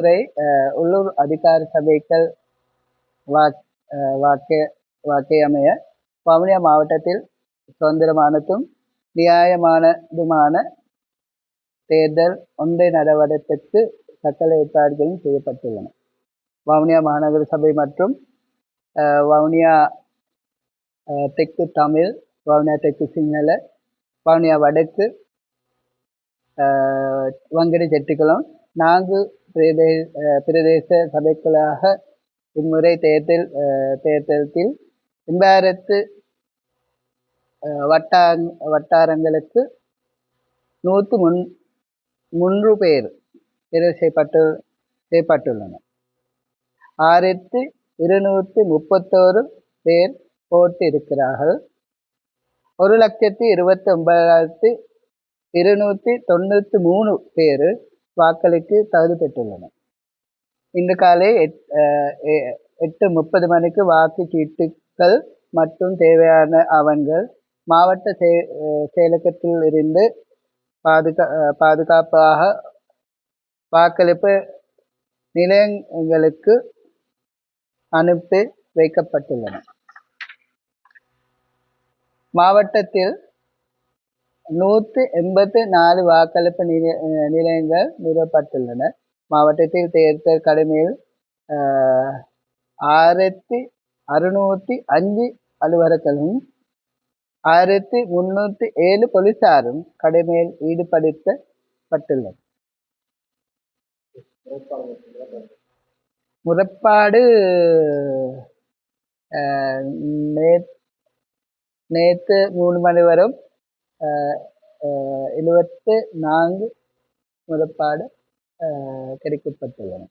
துறை உள்ளூர் அதிகார சபைகள் வாக் அஹ், வாக்கு வவுனியா மாவட்டத்தில் சுதந்திரமானதும் நியாயமானதுமான தேர்தல் ஒன்றை நடவடிக்கைக்கு சகல ஏற்பாடுகளும் செய்யப்பட்டுள்ளன. வவுனியா மாநகர சபை மற்றும் வவுனியா தெற்கு தமிழ் வவுனியா தெற்கு சிங்கள வவுனியா வடக்கு வங்கடி செட்டிக்குளம் நான்கு பிரதே பிரதேச சபைகளாக இம்முறை தேர்தல் தேர்தலத்தில் எண்பாயிரத்து வட்டாங் வட்டாரங்களுக்கு நூற்று முன் மூன்று பேர் தேர்வு செய்யப்பட்டு செய்யப்பட்டுள்ளனர். ஆயிரத்தி இருநூற்றி முப்பத்தோரு பேர் போட்டு இருக்கிறார்கள். ஒரு லட்சத்தி இருபத்தி ஒன்பதாயிரத்தி இருநூற்றி தொண்ணூற்றி மூணு பேர் வாக்களிக்கு தகுதி பெற்றுள்ளன. இன்று காலை எட் எ- எட்டு முப்பது மணிக்கு வாக்கு சீட்டுகள் மற்றும் தேவையான ஆவணங்கள் மாவட்ட செய செயலகத்தில் இருந்து பாதுகா அஹ் பாதுகாப்பாக வாக்களிப்பு நிலையங்களுக்கு அனுப்பி வைக்கப்பட்டுள்ளன. மாவட்டத்தில் நூற்று எண்பத்து நாலு வாக்களிப்பு நிலைய நிலையங்கள் நிறுவப்பட்டுள்ளன மாவட்டத்தில் தேர்தல் கடமையில் ஆயிரத்தி அறுநூற்றி அஞ்சு அலுவலர்களும் ஆயிரத்தி முன்னூற்றி ஏழு போலீசாரும் கடமையில் ஈடுபடுத்தப்பட்டுள்ளனர். முறைப்பாடு அஹ், நேற்று மூணு மணி வரும் எழுபத்து நான்கு முறைப்பாடு கிடைக்கப்பட்டுள்ளன